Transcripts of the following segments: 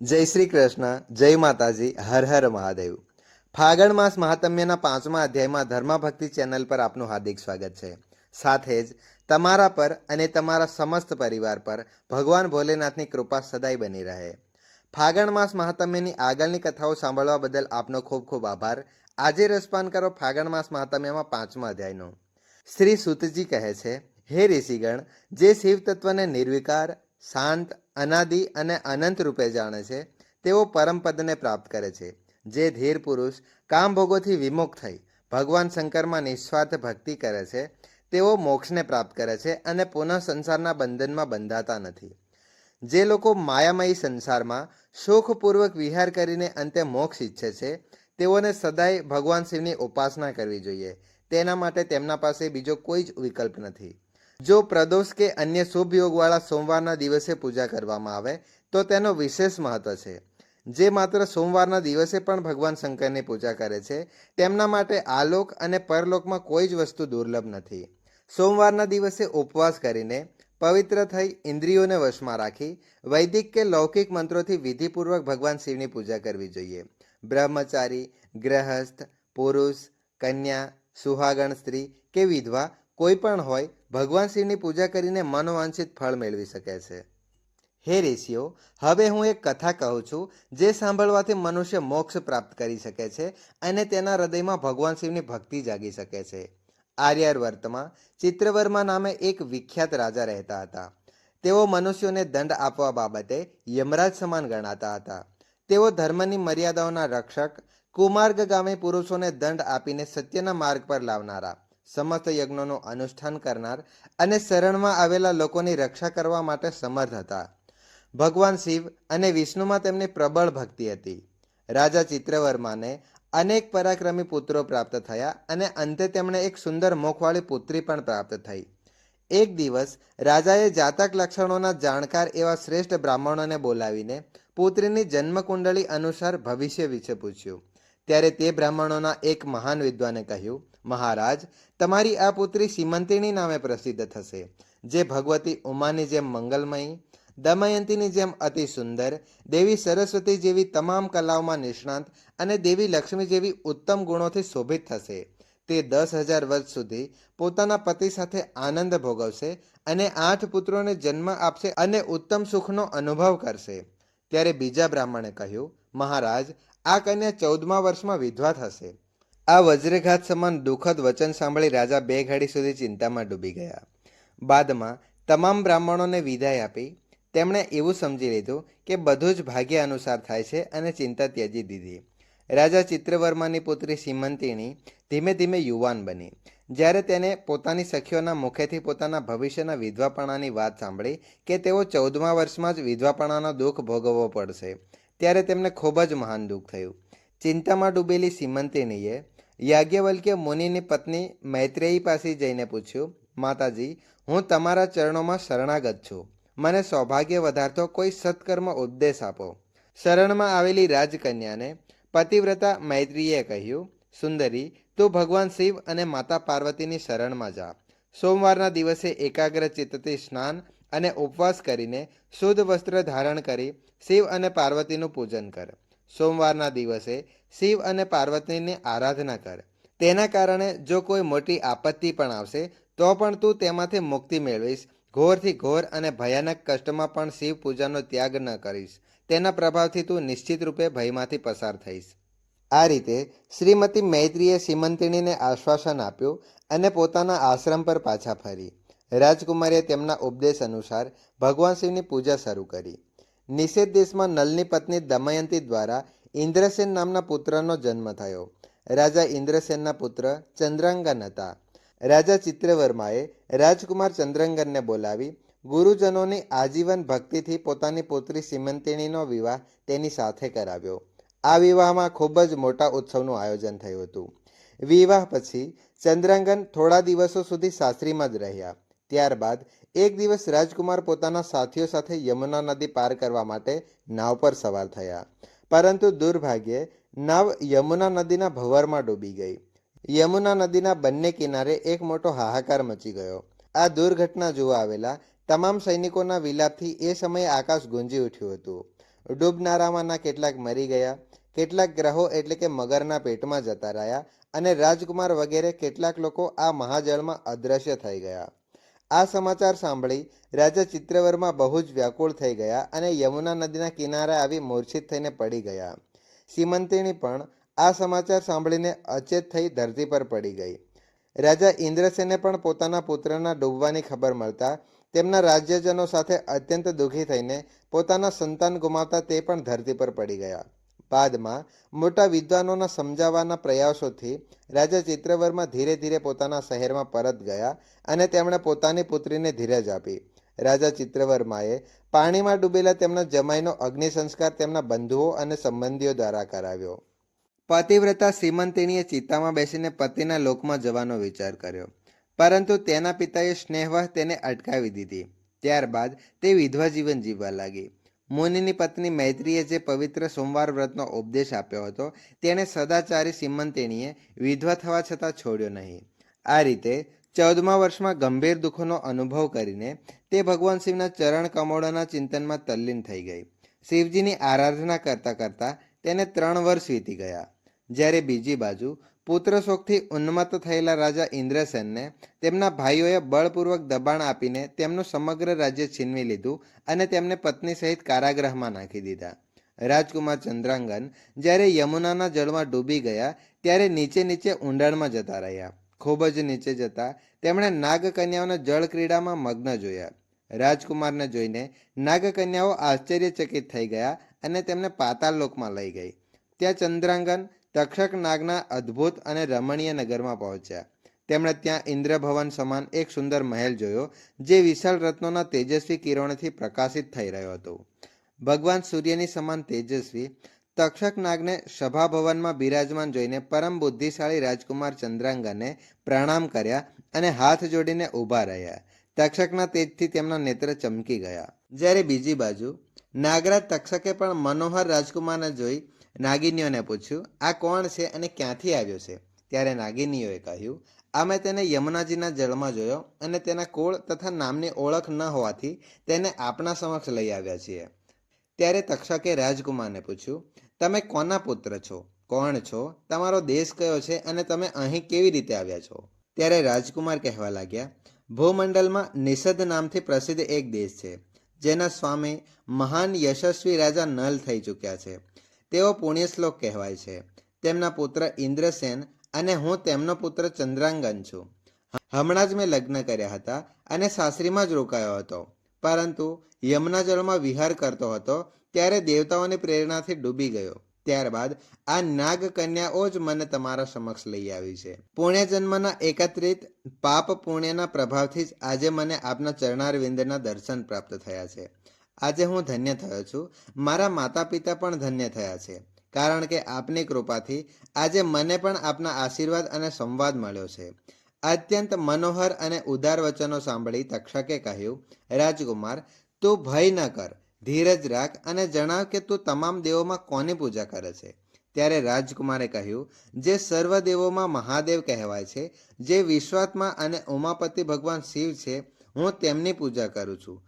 જય શ્રી કૃષ્ણ, જય માતાજી, હર હર મહાદેવ. ફાગણ માસ મહાત્મ્યના પાંચમા અધ્યાયમાં ધર્માભક્તિ ચેનલ પર આપનું હાર્દિક સ્વાગત છે. સાથે જ તમારા પર અને તમારા સમસ્ત પરિવાર પર ભગવાન ભોલેનાથની કૃપા સદાય બની રહે. ફાગણ માસ મહાત્મ્યની આગળની કથાઓ સાંભળવા બદલ આપનો ખૂબ ખૂબ આભાર. આજે રસપાન કરો ફાગણ માસ મહાત્મ્યમાં પાંચમા અધ્યાયનો. શ્રી સુતજી કહે છે, હે ઋષિગણ, જે શિવ તત્વને નિર્વિકાર શાંત, અનાદિ અને અનંત રૂપે જાણે છે. તેઓ પરમપદને પ્રાપ્ત કરે છે. જે ધીર પુરુષ કામભોગોથી વિમુખ થઈ ભગવાન શંકરમાં નિસ્વાર્થ ભક્તિ કરે છે, તેઓ મોક્ષને પ્રાપ્ત કરે છે અને પુનઃ સંસારના બંધનમાં બંધાતા નથી. જે લોકો માયામયી સંસારમાં સુખપૂર્વક વિહાર કરીને અંતે મોક્ષ ઈચ્છે છે, તેઓને સદાય ભગવાન શિવની ઉપાસના કરવી જોઈએ. તેના માટે તેમના પાસે બીજો કોઈ જ વિકલ્પ નથી. જો પ્રદોષ કે અન્ય શુભ યોગવાળા સોમવારના દિવસે પૂજા કરવામાં આવે, તો તેનો વિશેષ મહત્વ છે. જે માત્ર સોમવારના દિવસે પણ ભગવાન શંકરની પૂજા કરે છે, તેમના માટે આલોક અને પરલોકમાં કોઈ જ વસ્તુ દુર્લભ નથી. સોમવારના દિવસે ઉપવાસ કરીને પવિત્ર થઈ ઇન્દ્રિયોને વશમાં રાખી, વૈદિક કે લૌકિક મંત્રોથી વિધિપૂર્વક ભગવાન શિવની પૂજા કરવી જોઈએ. બ્રહ્મચારી, ગ્રહસ્થ, પુરુષ, કન્યા, સુહાગણ સ્ત્રી કે વિધવા કોઈ પણ હોય, ભગવાન શિવની પૂજા કરીને મનોવાંછિત ફળ મેળવી શકે છે. હે ઋષિઓ, હવે હું એક કથા કહું છું, જે સાંભળવાથી મનુષ્ય મોક્ષ પ્રાપ્ત કરી શકે છે અને તેના હૃદયમાં ભગવાન શિવની ભક્તિ જાગી શકે છે. આર્યાવર્તમાં ચિત્રવર્મા નામે એક વિખ્યાત રાજા રહેતા હતા. તેઓ મનુષ્યોને દંડ આપવા બાબતે યમરાજ સમાન ગણાતા હતા. તેઓ ધર્મની મર્યાદાઓના રક્ષક, કુમાર્ગ ગામે પુરુષોને દંડ આપીને સત્યના માર્ગ પર લાવનારા. સમસ્ત યજ્ઞોનું અનુષ્ઠાન કરનાર અને શરણમાં આવેલા લોકોની રક્ષા કરવા માટે સમર્થ હતા. ભગવાન શિવ અને વિષ્ણુમાં તેમની પ્રબળ ભક્તિ હતી. રાજા ચિત્રવર્માને અનેક પરાક્રમી પુત્રો પ્રાપ્ત થયા અને અંતે તેમણે એક સુંદર મુખવાળી પુત્રી પણ પ્રાપ્ત થઈ. એક દિવસ રાજાએ જાતક લક્ષણોના જાણકાર એવા શ્રેષ્ઠ બ્રાહ્મણોને બોલાવીને પુત્રીની જન્મકુંડળી અનુસાર ભવિષ્ય વિશે પૂછ્યું. ત્યારે તે બ્રાહ્મણોના એક મહાન વિદ્વાને કહ્યું મહારાજ, તમારી આ પુત્રી સીમંતિની નામે પ્રસિદ્ધ થશે, જે ભગવતી ઉમાની જેમ મંગલમયી, દમયંતીની જેમ અતિ સુંદર, દેવી સરસ્વતી જેવી તમામ કલાઓમાં નિષ્ણાંત અને દેવી લક્ષ્મી જેવી ઉત્તમ ગુણોથી શોભિત થશે. તે દસ હજાર વર્ષ સુધી પોતાના પતિ સાથે આનંદ ભોગવશે અને આઠ પુત્રોને જન્મ આપશે અને ઉત્તમ સુખનો અનુભવ કરશે. ત્યારે બીજા બ્રાહ્મણે કહ્યું, મહારાજ, આ કન્યા ચૌદમા વર્ષમાં વિધવા થશે. આ વજ્રઘાત સમાન દુઃખદ વચન સાંભળી રાજા બે ઘડી સુધી ચિંતામાં ડૂબી ગયા. બાદમાં તમામ બ્રાહ્મણોને વિદાય આપી. તેમણે એવું સમજી લીધું કે બધું જ ભાગ્ય અનુસાર થાય છે અને ચિંતા ત્યજી દીધી. રાજા ચિત્રવર્માની પુત્રી સીમંતિની ધીમે ધીમે યુવાન બની. જ્યારે તેને પોતાની સખીઓના મુખેથી પોતાના ભવિષ્યના વિધવાપણાની વાત સાંભળી કે તેઓ ચૌદમા વર્ષમાં જ વિધવાપણાનો દુઃખ ભોગવવો પડશે, ત્યારે તેમને ખૂબ જ મહાન દુઃખ થયું. ચિંતામાં ડૂબેલી સીમંતિનીએ યાજ્ઞવલ્ક્ય મુનિની પત્ની મૈત્રેયી પાસે જઈને પૂછ્યું, માતાજી, હું તમારા ચરણોમાં શરણાગત છું. મને સૌભાગ્ય વધારતો કોઈ સત્કર્મ ઉપદેશ આપો. શરણમાં આવેલી રાજકન્યાને પતિવ્રતા મૈત્રીએ કહ્યું, સુંદરી, તું ભગવાન શિવ અને માતા પાર્વતીની શરણમાં જા. સોમવારના દિવસે એકાગ્ર ચિત્તથી સ્નાન અને ઉપવાસ કરીને શુદ્ધ વસ્ત્ર ધારણ કરી શિવ અને પાર્વતીનું પૂજન કર. સોમવારના દિવસે શિવ અને પાર્વતીની આરાધના કર. તેના કારણે જો કોઈ મોટી આપત્તિ પણ આવશે, તો પણ તું તેમાંથી મુક્તિ મેળવીશ. ઘોરથી ઘોર અને ભયાનક કષ્ટમાં પણ શિવ પૂજાનો ત્યાગ ન કરીશ. તેના પ્રભાવથી તું નિશ્ચિત રૂપે ભયમાંથી પસાર થઈશ. આ રીતે શ્રીમતી મૈત્રીએ સીમંતિણીને આશ્વાસન આપ્યું અને પોતાના આશ્રમ પર પાછા ફરી. રાજકુમારીએ તેમના ઉપદેશ અનુસાર ભગવાન શિવની પૂજા શરૂ કરી. નિષેધ દેશમાં નલની પત્ની દમયંતી દ્વારા ઇન્દ્રસેન નામના પુત્રનો જન્મ થયો. રાજા ઇન્દ્રસેનના પુત્ર ચંદ્રાંગન હતા. રાજા ચિત્રવર્માએ રાજકુમાર ચંદ્રંગનને બોલાવી, ગુરુજનોની આજીવન ભક્તિથી પોતાની પુત્રી સીમંતિણીનો વિવાહ તેની સાથે કરાવ્યો. આ વિવાહમાં ખૂબ જ મોટા ઉત્સવનું આયોજન થયું હતું. વિવાહ પછી ચંદ્રાંગન થોડા દિવસો સુધી સાસરીમાં જ રહ્યા. ત્યારબાદ એક દિવસ રાજકુમાર પોતાના સાથીઓ સાથે યમુના નદી પાર કરવા માટે નાવ પર સવાર થયા. પરંતુ દુર્ભાગ્યે નાવ યમુના નદીના ભંવરમાં ડૂબી ગઈ. યમુના નદીના બંને કિનારે એક મોટો હાહાકાર મચી ગયો. આ દુર્ઘટના જોવા આવેલા તમામ સૈનિકોના વિલાપથી એ સમયે આકાશ ગુંજી ઉઠ્યું હતું. ડૂબનારામાંના કેટલાક મરી ગયા, કેટલાક ગ્રહો એટલે કે મગરના પેટમાં જતા રહ્યા અને રાજકુમાર વગેરે કેટલાક લોકો આ મહાજળમાં અદ્રશ્ય થઈ ગયા. આ સમાચાર સાંભળી રાજા ચિત્રવર્મા બહુ જ વ્યાકુળ થઈ ગયા અને યમુના નદીના કિનારે આવી મૂર્છિત થઈને પડી ગયા. સીમંતિણી પણ આ સમાચાર સાંભળીને અચેત થઈ ધરતી પર પડી ગઈ. રાજા ઇન્દ્રસેને પણ પોતાના પુત્રના ડૂબવાની ખબર મળતા તેમના રાજ્યજનો સાથે અત્યંત દુઃખી થઈને પોતાના સંતાન ગુમાવતા તે પણ ધરતી પર પડી ગયા. બાદમાં મોટા વિદ્વાનોના સમજાવવાના પ્રયાસોથી રાજા ચિત્રવર્મા ધીરે ધીરે પોતાના શહેરમાં પરત ગયા અને તેમણે પોતાની પુત્રીને ધીરજ આપી. રાજા ચિત્રવર્માએ પાણીમાં ડૂબેલા તેમના જમાઈનો અગ્નિ સંસ્કાર તેમના બંધુઓ અને સંબંધીઓ દ્વારા કરાવ્યો. પતિવ્રતા સીમંતિણીએ ચિત્તામાં બેસીને પતિના લોકમાં જવાનો વિચાર કર્યો. પરંતુ તેના પિતાએ સ્નેહવહ તેને અટકાવી દીધી. ત્યારબાદ તે વિધવા જીવન જીવવા લાગી. મુનિની પત્ની મૈત્રીએ જે પવિત્ર સોમવાર વ્રતનો ઉપદેશ આપ્યો હતો, તેણે સદાચારી સીમંતિણીએ વિધવા થવા છતાં છોડ્યો નહીં. આ રીતે ચૌદમા વર્ષમાં ગંભીર દુઃખોનો અનુભવ કરીને તે ભગવાન શિવના ચરણ કમોળોના ચિંતનમાં તલ્લીન થઈ ગઈ. શિવજીની આરાધના કરતાં કરતાં તેને ત્રણ વર્ષ વીતી ગયા. જ્યારે બીજી બાજુ પુત્ર શોકથી ઉન્મત્ત થયેલા રાજા ઇન્દ્રસેનને તેમના ભાઈઓએ બળપૂર્વક દબાણ આપીને તેમનું સમગ્ર રાજ્ય છીનવી લીધું અને તેમને પત્ની સહિત કારાગૃહમાં નાખી દીધા. રાજકુમાર ચંદ્રાંગન જ્યારે યમુનાના જળમાં ડૂબી ગયા, ત્યારે નીચે નીચે ઊંડાણમાં જતા રહ્યા. ખૂબ જ નીચે જતા તેમણે નાગકન્યાઓને જળ ક્રીડામાં મગ્ન જોયા. રાજકુમારને જોઈને નાગકન્યાઓ આશ્ચર્યચકિત થઈ ગયા અને તેમને પાતાળ લોકમાં લઈ ગઈ. ત્યાં ચંદ્રાંગન તક્ષક નાગના અદ્ભુત અને રમણીય નગરમાં પહોંચ્યા. તેમણે ત્યાં ઇન્દ્રભવન સમાન એક સુંદર મહેલ જોયો, જે વિશાળ રત્નોના તેજસ્વી કિરણોથી પ્રકાશિત થઈ રહ્યો હતો. ભગવાન સૂર્યની સમાન તેજસ્વી તક્ષક નાગને સભાભવનમાં બિરાજમાન જોઈને પરમ બુદ્ધિશાળી રાજકુમાર ચંદ્રાંગને પ્રણામ કર્યા અને હાથ જોડીને ઊભા રહ્યા. તક્ષકના તેજથી તેમના નેત્ર ચમકી ગયા. જ્યારે બીજી બાજુ, નાગરાજ તક્ષકે પણ મનોહર રાજકુમારને જોઈ નાગિનીઓને પૂછ્યું, આ કોણ છે અને ક્યાંથી આવ્યો છે? ત્યારે નાગિનીઓએ કહ્યું અમે તેને યમુનાજીના જળમાં જોયો અને તેના કુળ તથા નામની ઓળખ ન હોવાથી તેને આપણા સમક્ષ લઈ આવ્યા છીએ. ત્યારે તક્ષકે રાજકુમારને પૂછ્યું, તમે કોના પુત્ર છો? કોણ છો? તમારો દેશ કયો છે અને તમે અહીં કેવી રીતે આવ્યા છો? ત્યારે રાજકુમાર કહેવા લાગ્યા ભૂમંડળમાં નિષદ નામથી પ્રસિદ્ધ એક દેશ છે, જેના સ્વામી મહાન યશસ્વી રાજા નલ થઈ ચૂક્યા છે. તેઓ પુણ્યશ્લોક કહેવાય છે. તેમના પુત્ર ઇન્દ્રસેન અને હું તેમનો પુત્ર ચંદ્રાંગન છું. હમણાં જ મેં લગ્ન કર્યા હતા અને સાસરીમાં જ રોકાયો હતો. પરંતુ યમુના જળમાં વિહાર કરતો હતો ત્યારે દેવતાઓની પ્રેરણાથી ડૂબી ગયો. ત્યારબાદ આ નાગ કન્યાઓ જ મને તમારા સમક્ષ લઈ આવી છે. પુણ્ય જન્મના એકત્રિત પાપ પુણ્યના પ્રભાવથી જ આજે મને આપના ચરણારવિંદના દર્શન પ્રાપ્ત થયા છે. આજે હું ધન્ય થયો છું. મારા માતા પિતા પણ ધન્ય થયા છે. કારણ કે આપની કૃપાથી આજે મને પણ આપના આશીર્વાદ અને સંવાદ મળ્યો છે. અત્યંત મનોહર અને ઉદાર વચનો સાંભળી તક્ષકે કહ્યું, રાજકુમાર, તું ભય ન કર. ધીરજ રાખ અને જણાવ કે તું તમામ દેવોમાં કોની પૂજા કરે છે? ત્યારે રાજકુમારે કહ્યું, જે સર્વ દેવોમાં મહાદેવ કહેવાય છે, જે વિશ્વાત્મા અને ઉમાપતિ ભગવાન શિવ છે, હું તેમની પૂજા કરું છું.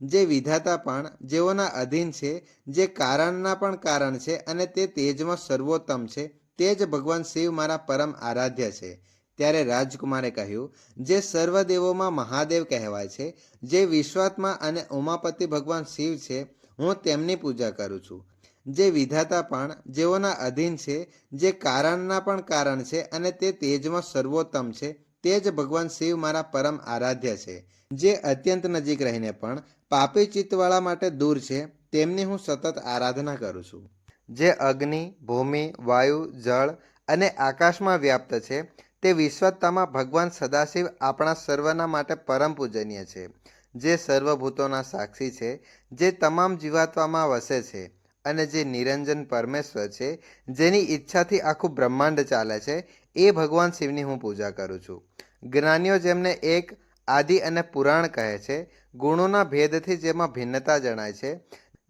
જે વિધાતા પણ જેઓના અધીન છે, જે કારણના પણ કારણ છે અને તે તેજમાં સર્વોત્તમ છે, તે જ ભગવાન શિવ મારા પરમ આરાધ્ય છે. ત્યારે રાજકુમારે કહ્યું, જે સર્વદેવોમાં મહાદેવ કહેવાય છે, જે વિશ્વાત્મા અને ઉમાપતિ ભગવાન શિવ છે, હું તેમની પૂજા કરું છું. જે વિધાતા પણ જેઓના અધીન છે, જે કારણના પણ કારણ છે અને તે તેજમાં સર્વોત્તમ છે, તે જ ભગવાન શિવ મારા પરમ આરાધ્ય છે. જે અત્યંત નજીક રહીને પણ પાપી ચિત્તવાળા માટે દૂર છે, તેમની હું સતત આરાધના કરું છું. જે અગ્નિ, ભૂમિ, વાયુ, જળ અને આકાશમાં વ્યાપ્ત છે, તે વિશ્વત્તામાં ભગવાન સદાશિવ આપણા સર્વના માટે પરમ પૂજનીય છે. જે સર્વભૂતોના સાક્ષી છે, જે તમામ જીવાત્મામાં વસે છે અને જે નિરંજન પરમેશ્વર છે, જેની ઈચ્છાથી આખું બ્રહ્માંડ ચાલે છે, એ ભગવાન શિવની હું પૂજા કરું છું. જ્ઞાનીઓ જેમને એક આદિ અને પુરાણ કહે છે. ગુણોના ભેદથી જેમાં ભિન્નતા જણાય છે.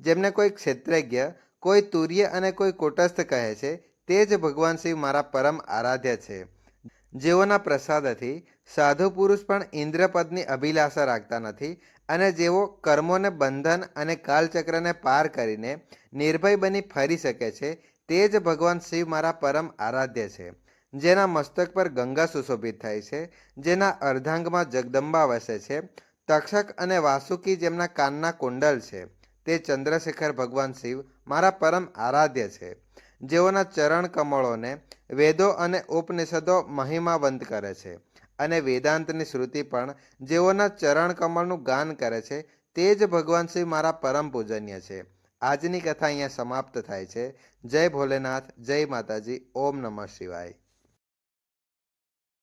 જેમને કોઈ ક્ષેત્રજ્ઞ, કોઈ તુર્ય અને કોઈ કુટસ્થ કહે છે, તે જ ભગવાન શિવ મારા પરમ આરાધ્ય છે. જેઓના પ્રસાદથી સાધુ પુરુષ પણ ઇન્દ્રપદની અભિલાષા રાખતા નથી અને જેઓ કર્મોને બંધન અને કાલચક્રને પાર કરીને નિર્ભય બની ફરી શકે છે, તે જ ભગવાન શિવ મારા પરમ આરાધ્ય છે. જેના મસ્તક પર ગંગા સુશોભિત થાય છે, જેના અર્ધાંગમાં જગદંબા વસે છે, તક્ષક અને વાસુકી જેમના કાનના કુંડલ છે, તે ચંદ્રશેખર ભગવાન શિવ મારા પરમ આરાધ્ય છે, જેઓના ચરણ કમળોને વેદો અને ઉપનિષદો મહિમાવંત કરે છે અને વેદાંતની શ્રુતિ પણ જેઓના ચરણ કમળનું ગાન કરે છે, તે જ ભગવાન શિવ મારા પરમ પૂજનીય છે. આજની કથા અહીંયા સમાપ્ત થાય છે. જય ભોલેનાથ, જય માતાજી, ઓમ નમઃ શિવાય.